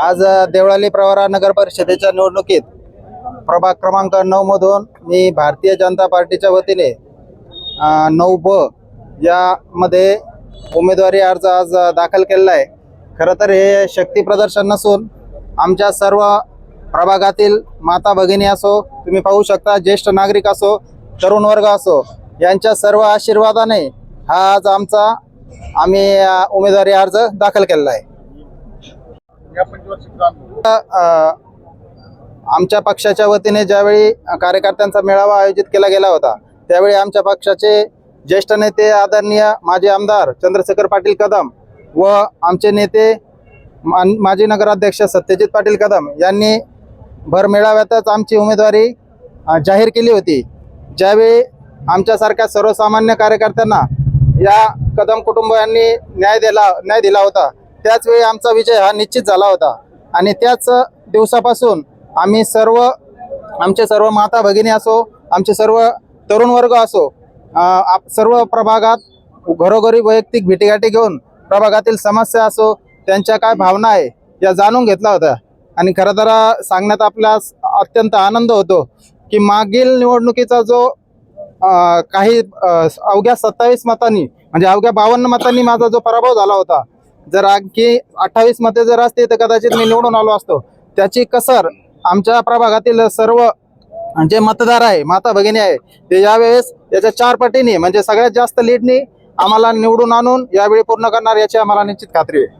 आज देवळाली प्रवरा नगर परिषदेच्या निवडणुकीत प्रभाग क्रमांक नऊ मधून मी भारतीय जनता पार्टीच्या वतीने नऊ ब यामध्ये उमेदवारी अर्ज आज दाखल केलेला आहे. खरं तर हे शक्ती प्रदर्शन नसून आमच्या सर्व प्रभागातील माता भगिनी असो तुम्ही पाहू शकता ज्येष्ठ नागरिक असो तरुण वर्ग असो यांच्या सर्व आशीर्वादाने हा आज आमचा आम्ही उमेदवारी अर्ज दाखल केलेला आहे. आमच्या पक्षाच्या वतीने ज्यावेळी कार्यकर्त्यांचा मेळावा आयोजित केला गेला होता त्यावेळी आमच्या पक्षाचे ज्येष्ठ नेते आदरणीय माजी आमदार चंद्रशेखर पाटील कदम व आमचे नेते माजी नगराध्यक्ष सत्यजित पाटील कदम यांनी भर मेळाव्यातच आमची उमेदवारी जाहीर केली होती. ज्यावेळी आमच्यासारख्या सर्वसामान्य कार्यकर्त्यांना या कदम कुटुंबियांनी न्याय दिला न्याय दिला होता त्याच वेळी आमचा विजय हा निश्चित झाला होता. आणि त्याच दिवसापासून आम्ही सर्व आमचे सर्व माता भगिनी असो आमचे सर्व तरुण वर्ग असो आप सर्व प्रभागात घरोघरी वैयक्तिक भेटीगाठी घेऊन प्रभागातील समस्या असो त्यांच्या काय भावना आहे या जाणून घेतला होता. आणि खरं तर सांगण्यात आपला अत्यंत आनंद होतो की मागील निवडणुकीचा जो काही अवघ्या सत्तावीस मतांनी म्हणजे अवघ्या बावन्न मतांनी माझा जो पराभव झाला होता जर आणखी अठ्ठावीस मते जर असते तर कदाचित मी निवडून आलो असतो. त्याची कसर आमच्या प्रभागातील सर्व जे मतदार आहे माता भगिनी आहे ते यावेळेस याच्या चार पटीने म्हणजे सगळ्यात जास्त लीडनी आम्हाला निवडून आणून यावेळी पूर्ण करणार याची आम्हाला निश्चित खात्री आहे.